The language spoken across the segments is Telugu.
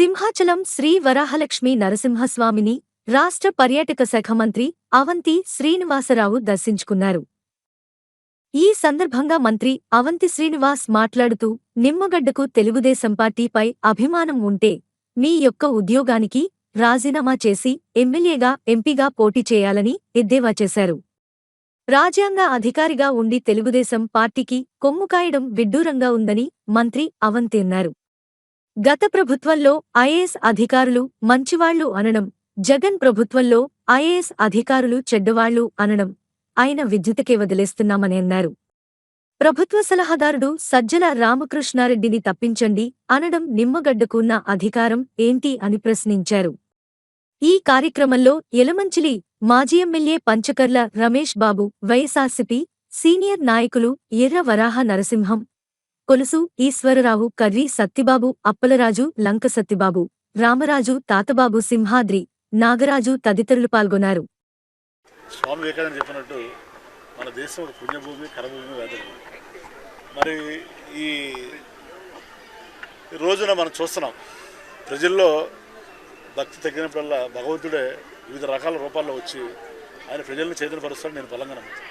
సింహాచలం శ్రీ వరాహలక్ష్మి నరసింహస్వామిని రాష్ట్ర పర్యాటక శాఖ మంత్రి అవంతి శ్రీనివాసరావు దర్శించుకున్నారు. ఈ సందర్భంగా మంత్రి అవంతి శ్రీనివాస్ మాట్లాడుతూ నిమ్మగడ్డకు తెలుగుదేశం పార్టీపై అభిమానం ఉంటే మీ యొక్క ఉద్యోగానికి రాజీనామా చేసి ఎమ్మెల్యేగా ఎంపీగా పోటీ చేయాలని ఎద్దేవా చేశారు. రాజ్యాంగ అధికారిగా ఉండి తెలుగుదేశం పార్టీకి కొమ్ముకాయడం విడ్డూరంగా ఉందని మంత్రి అవంతి అన్నారు. గత ప్రభుత్వంలో ఐఏఎస్ అధికారులు మంచివాళ్ళు అనడం జగన్ ప్రభుత్వంలో ఐఏఎస్ అధికారులు చెడ్డవాళ్ళు అనడం ఆయన విద్యుతకే వదిలేస్తున్నామని అన్నారు. ప్రభుత్వ సలహాదారుడు సజ్జల రామకృష్ణారెడ్డిని తప్పించండి అనడం నిమ్మగడ్డకున్న అధికారం ఏంటి అని ప్రశ్నించారు. ఈ కార్యక్రమంలో ఎలమంచిలి మాజీ MLA Panchakarla Ramesh Babu YSRCP senior నాయకులు ఎర్ర వరాహ నరసింహం కొలుసు ఈశ్వరరావు కర్రీ సత్తిబాబు అప్పలరాజు లంక సత్తిబాబు రామరాజు తాతబాబు సింహాద్రి నాగరాజు తదితరులు పాల్గొన్నారు. స్వామి వివేకానంద చెప్పినట్టు మన దేశం ఒక పుణ్యభూమి కరభూమి వేదభూమి మరి ఈ రోజున మనం చూస్తున్నాం ప్రజల్లో భక్తి తగ్గినప్పుడల్లా భగవంతుడే వివిధ రకాల రూపాల్లో వచ్చి ఆయన ప్రజల్ని చైతన్యపరుస్తాడు నేను బలంగా నమ్ముతాను.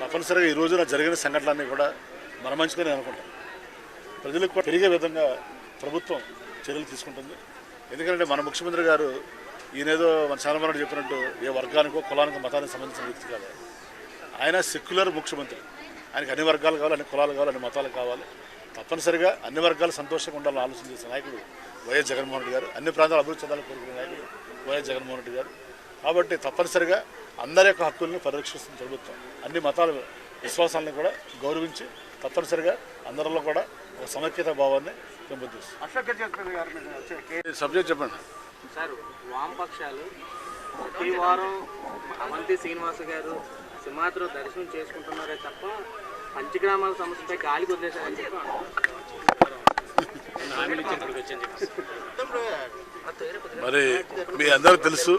తప్పనిసరిగా ఈ రోజున జరిగిన సంఘటనలన్నీ కూడా మన మంచిగానే అనుకుంటాం. అనుకుంటాను ప్రజలకు పెరిగే విధంగా ప్రభుత్వం చర్యలు తీసుకుంటుంది. ఎందుకంటే మన ముఖ్యమంత్రి గారు ఈయనేదో మన చాలామంది చెప్పినట్టు ఏ వర్గానికో కులానికో మతానికి సంబంధించిన వ్యక్తి కాదు. ఆయన సెక్యులర్ ముఖ్యమంత్రి. ఆయనకి అన్ని వర్గాలు కావాలి అన్ని కులాలు కావాలి అన్ని మతాలు కావాలి. తప్పనిసరిగా అన్ని వర్గాలు సంతోషంగా ఉండాలని ఆలోచన చేసిన నాయకుడు వైఎస్ జగన్మోహన్ రెడ్డి గారు. అన్ని ప్రాంతాలు అభివృద్ధి చెందాలని కోరుకునే నాయకుడు వైఎస్ జగన్మోహన్ రెడ్డి గారు. కాబట్టి తప్పనిసరిగా అందరి యొక్క హక్కుల్ని పరిరక్షిస్తుంది ప్రభుత్వం. అన్ని మతాల విశ్వాసాలను కూడా గౌరవించి తప్పనిసరిగా అందరిలో కూడా ఒక సమైక్యత భావాన్ని పెంపొందిస్తుంది. సబ్జెక్ట్ చెప్పండి. సార్ వామపక్షాలు ప్రతి వారం అవంతి శ్రీనివాస గారు సింహాద్రి దర్శనం చేసుకుంటున్నారే తప్ప పంచగ్రామాల సమస్యపై గాలికి వదిలేశారని చెప్పి. మరి మీ అందరికీ తెలుసు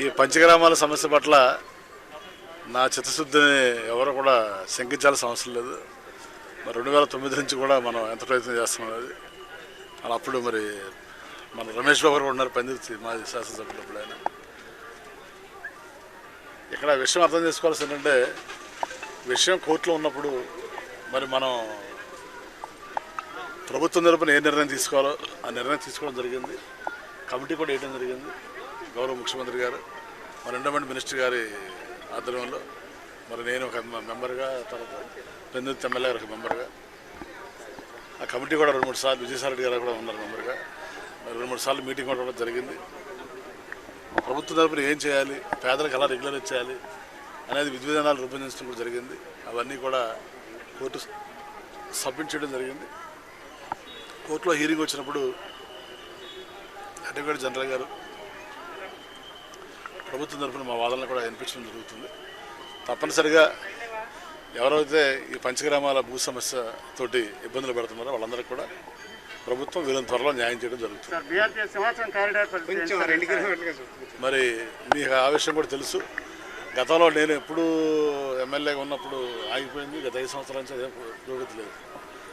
ఈ పంచగ్రామాల సమస్య పట్ల నా చిత్తశుద్ధిని ఎవరు కూడా శంకించాల్సిన అవసరం లేదు. మరి రెండు వేల తొమ్మిది నుంచి కూడా మనం ఎంత ప్రయత్నం చేస్తున్నాం అది. మరి అప్పుడు మరి మన రమేష్ బాబు గారు ఉన్నారు పందిర్తి మాజీ శాసనసభ్యులు అప్పుడు ఆయన. ఇక్కడ విషయం అర్థం చేసుకోవాల్సి ఏంటంటే విషయం కోర్టులో ఉన్నప్పుడు మరి మనం ప్రభుత్వం తరపున ఏ నిర్ణయం తీసుకోవాలో ఆ నిర్ణయం తీసుకోవడం జరిగింది. కమిటీ కూడా వేయడం జరిగింది. గౌరవ ముఖ్యమంత్రి గారు మరి ఎండోమెంట్ మినిస్టర్ గారి ఆధ్వర్యంలో మరి నేను ఒక మెంబర్గా తర్వాత పెందుతి ఎమ్మెల్యే గారు ఒక మెంబర్గా ఆ కమిటీ కూడా రెండు మూడు సార్లు విజయసారెడ్డి గారు కూడా ఉన్నారు మెంబర్గా. మరి రెండు మూడు సార్లు మీటింగ్ కూడా కూడా జరిగింది. ప్రభుత్వం తరపున ఏం చేయాలి? పేదలకు ఎలా రెగ్యులర్ చేయాలి? అనేది విధి విధానాలు రూపొందించడం కూడా జరిగింది. అవన్నీ కూడా కోర్టు సబ్మిట్ చేయడం జరిగింది. కోర్టులో హీరింగ్ వచ్చినప్పుడు అడ్వకేట్ జనరల్ గారు ప్రభుత్వం తరఫున మా వాదనలు కూడా వినిపించడం జరుగుతుంది. తప్పనిసరిగా ఎవరైతే ఈ పంచగ్రామాల భూ సమస్య తోటి ఇబ్బందులు పెడుతున్నారో వాళ్ళందరికీ కూడా ప్రభుత్వం వీళ్ళని త్వరలో న్యాయం చేయడం జరుగుతుంది. మరి మీకు ఆ విషయం కూడా తెలుసు. గతంలో నేను ఎప్పుడు ఎమ్మెల్యేగా ఉన్నప్పుడు ఆగిపోయింది. గత ఐదు సంవత్సరాల నుంచి అదే పురోగతి లేదు.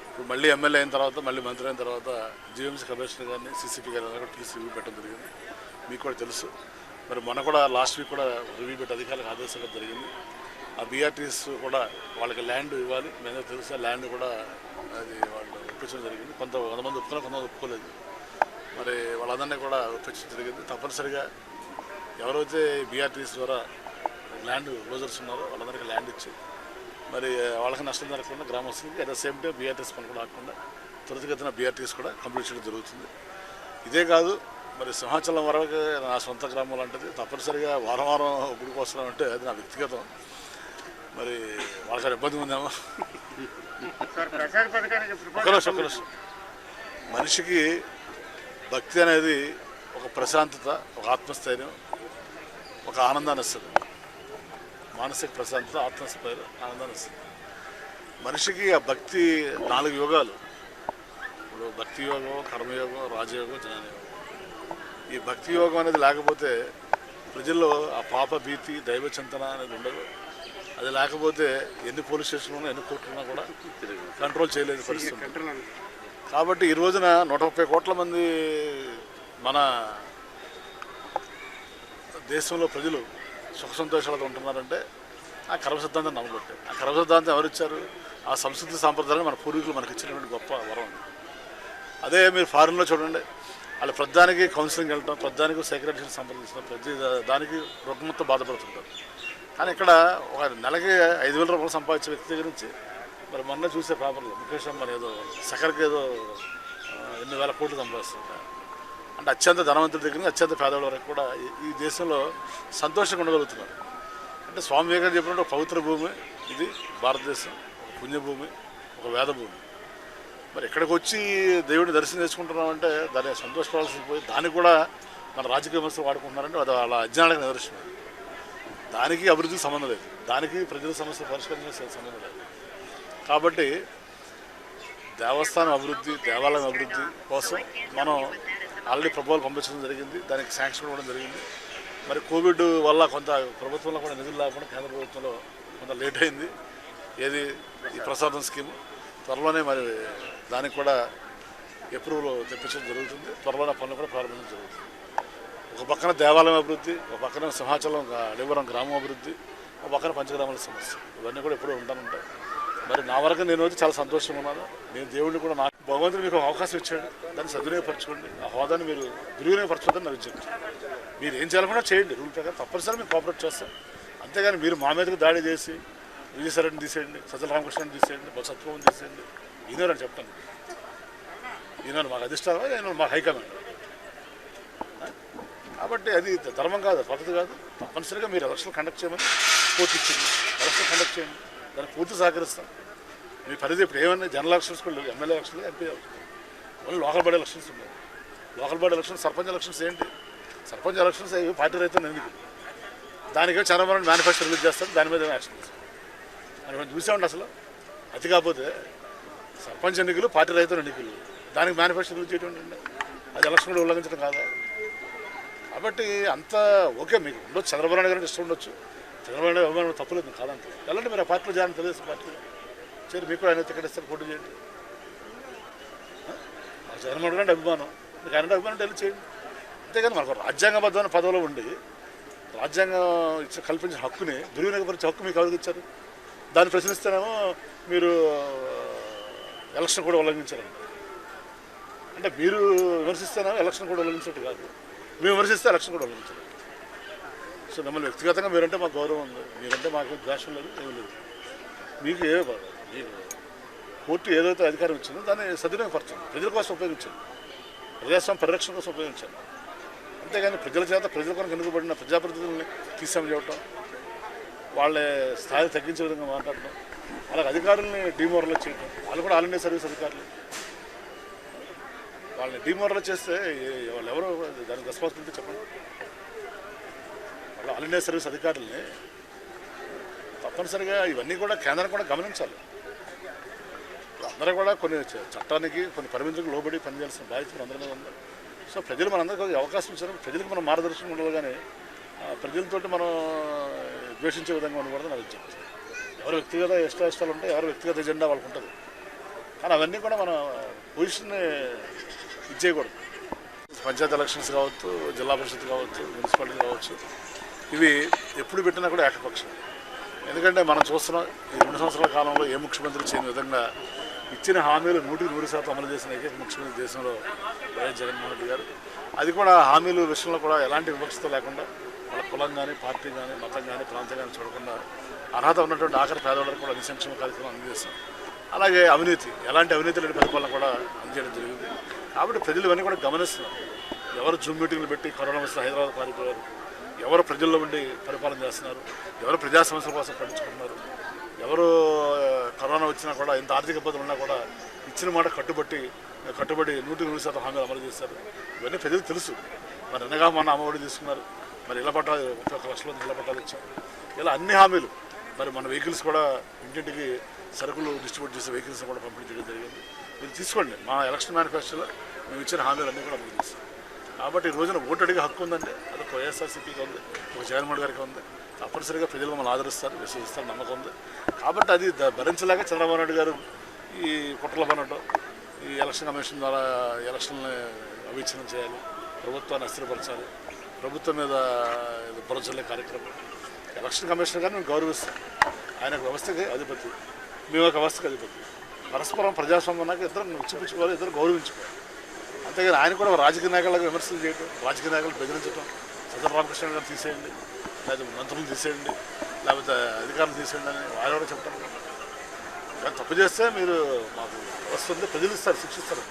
ఇప్పుడు మళ్ళీ ఎమ్మెల్యే అయిన తర్వాత మళ్ళీ మంత్రి అయిన తర్వాత జీఎంసీ కమిషనర్ గారిని సీసీపీ గారిని కూడా పిలిచి పెట్టడం జరిగింది. మీకు కూడా తెలుసు. మరి మొన్న కూడా లాస్ట్ వీక్ కూడా రివ్యూ పెట్టి అధికారులకు ఆదేశించడం జరిగింది. ఆ బీఆర్టీస్ కూడా వాళ్ళకి ల్యాండ్ ఇవ్వాలి. మేము తెలుసా ల్యాండ్ కూడా అది వాళ్ళు ఒప్పించడం జరిగింది. కొంత కొంతమంది ఒప్పుకున్నారు కొంతమంది ఒప్పుకోలేదు. మరి వాళ్ళందరినీ కూడా ఒప్పించడం జరిగింది. తప్పనిసరిగా ఎవరైతే బీఆర్టీఎస్ ద్వారా ల్యాండ్ లోజర్స్ ఉన్నారో వాళ్ళందరికీ ల్యాండ్ ఇచ్చి మరి వాళ్ళకి నష్టం జరగకుండా గ్రామస్తులకి at the same time BRTS పని కూడా ఆకుండా త్వరితగతిన బీఆర్టీఎస్ కూడా కంప్లీట్ చేయడం జరుగుతుంది. ఇదే కాదు మరి సింహాచలం వరకు నా సొంత గ్రామం లాంటిది. తప్పనిసరిగా వారం వారం గుడికి వస్తున్నామంటే అది నా వ్యక్తిగతం. మరి వాళ్ళకి ఇబ్బంది ఉందేమో. మనిషికి భక్తి అనేది ఒక ప్రశాంతత ఒక ఆత్మస్థైర్యం ఒక ఆనందాన్ని ఇస్తుంది. మానసిక ప్రశాంతత ఆత్మస్థైర్యం ఆనందాన్ని ఇస్తుంది. మనిషికి ఆ భక్తి నాలుగు యోగాలు. ఇప్పుడు భక్తి యోగం కర్మయోగం రాజయోగం జ్ఞానయోగం. ఈ భక్తి యోగం అనేది లేకపోతే ప్రజల్లో ఆ పాప భీతి దైవ చింతన అనేది ఉండదు. అది లేకపోతే ఎన్ని పోలీస్ స్టేషన్లు ఉన్నా ఎన్ని కోర్టులు ఉన్నా కూడా కంట్రోల్ చేయలేదు పరిస్థితి కాబట్టి ఈ రోజున నూట ముప్పై కోట్ల మంది మన దేశంలో ప్రజలు సుఖ సంతోషాలతో ఉంటున్నారంటే ఆ కర్మ సిద్ధాంతం నమ్మబట్టే ఆ కర్మ సిద్ధాంతం ఎవరిచ్చారు ఆ సంస్కృతి సాంప్రదాయాలు మన పూర్వీకులు మనకి ఇచ్చినటువంటి గొప్ప వరం అదే. మీరు ఫారిన్లో చూడండి. వాళ్ళు ప్రధానికి కౌన్సిలింగ్ వెళ్ళటం ప్రధానికి సెక్రటరీని సంప్రదించడం ప్రతి దానికి రుగ్మతో బాధపడుతుంటారు. కానీ ఇక్కడ ఒక నెలకి ఐదు వేల రూపాయలు సంపాదించే వ్యక్తి దగ్గర నుంచి మరి మొన్న చూసే పేపర్లో ముఖేష్ అంబానీ ఏదో సకర్కి ఏదో ఎన్ని వేల కోట్లు సంపాదిస్తుంటారు అంటే అత్యంత ధనవంతుడి దగ్గర నుంచి అత్యంత పేదవాళ్ళ వరకు కూడా ఈ- దేశంలో సంతోషంగా ఉండగలుగుతున్నారు. అంటే స్వామి వివేకానంద చెప్పినట్టు ఒక పవిత్ర భూమి ఇది భారతదేశం ఒక పుణ్యభూమి ఒక వేద భూమి మరి ఇక్కడికి వచ్చి దేవుడిని దర్శనం చేసుకుంటున్నాం అంటే దాన్ని సంతోషపడాల్సి పోయి దానికి కూడా మన రాజకీయ విమర్శలు వాడుకుంటున్నారంటే అది వాళ్ళ అజ్ఞానానికి నిదర్శనం. దానికి అభివృద్ధికి సంబంధం లేదు. దానికి ప్రజల సమస్యలు పరిష్కరించే సంబంధం లేదు. కాబట్టి దేవస్థానం అభివృద్ధి దేవాలయం అభివృద్ధి కోసం మనం ఆల్రెడీ ప్రభుత్వాలు పంపించడం జరిగింది. దానికి శాంక్షన్ ఇవ్వడం జరిగింది. మరి కోవిడ్ వల్ల కొంత ప్రభుత్వంలో కూడా నిధులు లేకుండా కేంద్ర ప్రభుత్వంలో కొంత లేట్ అయింది. ఏది? ఈ ప్రసాదం స్కీమ్. త్వరలోనే మరి దానికి కూడా అప్రూవల్ తెప్పించడం జరుగుతుంది. త్వరలోనే పనులు కూడా ప్రారంభించడం జరుగుతుంది. ఒక పక్కన దేవాలయం అభివృద్ధి ఒక పక్కన సింహాచలం అడవివరం గ్రామం అభివృద్ధి ఒక పక్కన పంచగ్రామాల సమస్య. ఇవన్నీ కూడా ఎప్పుడూ ఉంటానుంటాయి మరి నా వరకు నేను వచ్చి చాలా సంతోషంగా ఉన్నాను. నేను దేవుడిని కూడా నాకు భగవంతుడు మీకు అవకాశం ఇచ్చాడు. దాన్ని సద్వినియోగపరచుకోండి. ఆ హోదాని మీరు దుర్వినియోగపరచుకోవద్దని నాకు విజ్ఞప్తి. మీరు ఏం చేయాలనుకున్నా చేయండి. రూల్ ప్రకారం తప్పనిసరి మేము కోఆపరేట్ చేస్తాం. అంతేగాని మీరు మా మీదకి దాడి చేసి విజయసరణ్ తీసేయండి సజ్జల రామకృష్ణని తీసేయండి సత్వం తీసేయండి. ఈయనని చెప్తాను. ఈనాడు మాకు అధిష్టానం నేను మా హైకమాండ్. కాబట్టి అది ధర్మం కాదు పద్ధతి కాదు. తప్పనిసరిగా మీరు ఎలక్షన్ కండక్ట్ చేయమని కోర్టు ఇచ్చింది. ఎలక్షన్ కండక్ట్ చేయండి. దానికి పూర్తి సహకరిస్తాం. మీ పరిధి ఇప్పుడు ఏమన్నా జనరల్ ఎలక్షన్స్ కూడా లేవు. ఎమ్మెల్యే ఎలక్షన్లు ఎంపీ ఎలక్షన్లు. ఓన్లీ లోకల్ బాడీ ఎలక్షన్స్ ఉన్నాయి. Local body elections sarpanch elections ఏంటి? సర్పంచ్ ఎలక్షన్స్ అవి పార్టీ రైతులు ఎందుకు? దానికే చంద్రబాబు మేనిఫెస్టో రిలీజ్ చేస్తారు దాని మీద యాక్షన్ తీసుకోండి. మనం చూసామండి అసలు? అతి కాకపోతే సర్పంచ్ ఎన్నికలు పార్టీ రైతుల ఎన్నికలు. దానికి మేనిఫెస్టో రిలీజ్ చేయడం అది ఎలక్షన్ కూడా ఉల్లంఘించడం కాదా? కాబట్టి అంత ఓకే మీకు ఉండొచ్చు. చంద్రబాబు నాయుడు గారికి ఇష్టం ఉండొచ్చు. చంద్రబాబు నాయుడు అభిమానం తప్పలేదు కాదంత. వెళ్ళండి మీరు ఆ పార్టీలో చేయాలని తెలుసు పార్టీలో. సరే మీకు ఆయన టికెట్ ఇస్తారు పోటీ చేయండి. ఆ చంద్రబాబు అభిమానం. మీకు ఆయన అభిమానం వెళ్ళి చేయండి. అంతేగాని మనకు రాజ్యాంగబద్ధమైన పదవిలో ఉండి రాజ్యాంగం ఇచ్చి కల్పించిన హక్కుని దుర్వినియోగపరిచే హక్కు మీకు ఎవరికి ఇచ్చారు? దాన్ని ప్రశ్నిస్తేనేమో మీరు ఎలక్షన్ కూడా ఉల్లంఘించారండి అంటే మీరు విమర్శిస్తేనేమో ఎలక్షన్ కూడా ఉల్లంఘించట్టు కాదు. మేము విమర్శిస్తే ఎలక్షన్ కూడా ఉల్లంఘించారు. సో మిమ్మల్ని వ్యక్తిగతంగా మీరంటే మాకు గౌరవం ఉంది. మీరంటే మాకు ద్వేషం లేదు ఏమీ లేదు. మీకు ఏ బాధ? మీకు కోర్టు ఏదైతే అధికారం ఇచ్చిందో దాన్ని సద్వినియోగపరచండి. ప్రజల కోసం ఉపయోగించండి. ప్రజాస్వామ్య పరిరక్షణ కోసం ఉపయోగించండి. అంతేగాని ప్రజల చేత ప్రజల కొరకు ఎన్నుకబడిన ప్రజాప్రతినిధుల్ని తీసాము చేయటం వాళ్ళ స్థాయి తగ్గించే విధంగా మాట్లాడటం అలాగే అధికారుల్ని డిమోరలైజ్ చేయడం వాళ్ళు కూడా ఆల్ ఇండియా సర్వీస్ అధికారులు. వాళ్ళని డిమోరలైజ్ చేస్తే వాళ్ళు ఎవరు దానికి రెస్పాన్సిబిలిటీ చెప్పండి. వాళ్ళు ఆల్ ఇండియా సర్వీస్ అధికారుల్ని తప్పనిసరిగా ఇవన్నీ కూడా కేంద్రం కూడా గమనించాలి. అందరూ కూడా కొన్ని చట్టానికి కొన్ని పరిమితులకు లోబడి పనిచేయాల్సిన బాధ్యత అందరి మీద ఉంది. సో ప్రజలు మనందరికీ అవకాశం ఇచ్చారు. ప్రజలకు మనం మార్గదర్శనం ఉండాలి కానీ ప్రజలతోటి మనం ద్వేషించే విధంగా ఉండకూడదు నాకు విజ్ఞప్తి ఎవరు వ్యక్తిగత ఇష్ట ఇష్టాలు ఉంటాయి ఎవరు వ్యక్తిగత ఎజెండా వాళ్ళకు ఉంటుంది. కానీ అవన్నీ కూడా మన పొజిషన్ని ఇచ్చేయకూడదు పంచాయతీ ఎలక్షన్స్ కావచ్చు జిల్లా పరిషత్ కావచ్చు మున్సిపాలిటీ కావచ్చు ఇవి ఎప్పుడు పెట్టినా కూడా ఏకపక్షం ఎందుకంటే మనం చూస్తున్నాం ఈ రెండు సంవత్సరాల కాలంలో ఏ ముఖ్యమంత్రి చేయని విధంగా ఇచ్చిన హామీలు నూటికి నూరు శాతం అమలు చేసిన ఏకైక ముఖ్యమంత్రి దేశంలో వైఎస్ జగన్మోహన్ రెడ్డి గారు. అది కూడా హామీలు విషయంలో కూడా ఎలాంటి వివక్షత లేకుండా కులం కానీ పార్టీ కానీ మతం కానీ ప్రాంతం కానీ చూడకుండా అర్హత ఉన్నటువంటి ఆఖరి పేదవాళ్ళకు కూడా అన్ని సంక్షేమ కార్యక్రమాలు అందజేస్తాం. అలాగే అవినీతి ఎలాంటి అవినీతి లేని పరిపాలన కూడా అందజేయడం జరిగింది. కాబట్టి ప్రజలు ఇవన్నీ కూడా గమనిస్తున్నారు. ఎవరు జూమ్ మీటింగ్లు పెట్టి కరోనా వచ్చిన హైదరాబాద్ పారిపోయారు ఎవరు ప్రజల్లో ఉండి పరిపాలన చేస్తున్నారు ఎవరు ప్రజా సమస్యల కోసం పట్టించుకుంటున్నారు ఎవరు కరోనా వచ్చినా కూడా ఇంత ఆర్థిక ఇబ్బందులు ఉన్నా కూడా ఇచ్చిన మాట కట్టుబట్టి కట్టుబడి నూటి నూరు శాతం హామీలు అమలు చేస్తారు ఇవన్నీ ప్రజలకు తెలుసు. మరి అనగా మొన్న అమ్మఒడి తీసుకున్నారు. మరి ఇళ్ళ పట్టాలు ముప్పై ఒక్క లక్షల మంది ఇళ్ళ పట్టాలు ఇచ్చాం ఇలా అన్ని హామీలు మరి మన వెహికల్స్ కూడా ఇంటింటికి సరుకులు డిస్ట్రిబ్యూట్ చేసే వెహికల్స్ కూడా పంపిణీ చేయడం జరిగింది. మీరు తీసుకోండి మా ఎలక్షన్ మేనిఫెస్టోలో మేము ఇచ్చిన హామీలన్నీ కూడా అమలు చేస్తాం కాబట్టి ఈ రోజున ఓటు అడిగే హక్కు ఉందంటే అది ఒక వైఎస్ఆర్సీపీకి ఉంది ఒక జగన్మోహన్ గారికి ఉంది. తప్పనిసరిగా ప్రజలు మమ్మల్ని ఆదరిస్తారు విశ్వసిస్తారు నమ్మకం ఉంది. కాబట్టి అది ద- భరించలేక చంద్రబాబు నాయుడు గారు ఈ కుట్రలు పనటం ఈ ఎలక్షన్ కమిషన్ ద్వారా ఎలక్షన్ని అవిచ్ఛిన్నం చేయాలి ప్రభుత్వాన్ని అస్థిరపరచాలి ప్రభుత్వం మీద ఇది కార్యక్రమం. ఎలక్షన్ కమిషన్ గారిని మేము గౌరవిస్తాం ఆయన ఒక వ్యవస్థకి అధిపతి. మేము ఒక వ్యవస్థకి అధిపతి. పరస్పరం ప్రజాస్వామ్యానికి ఇద్దరు చూపించుకోవాలి ఇద్దరు గౌరవించుకోవాలి. అంతేగాని ఆయన కూడా రాజకీయ నాయకులకు విమర్శలు చేయటం రాజకీయ నాయకులు బెదిరించడం సదర్ రామకృష్ణ గారు తీసేయండి లేకపోతే మంత్రులు తీసేయండి లేకపోతే అధికారులు తీసేయండి అని వాళ్ళు కూడా చెప్తారు. కానీ తప్పు చేస్తే మీరు మాకు వస్తుంది ప్రజలు ఇస్తారు శిక్షిస్తారు.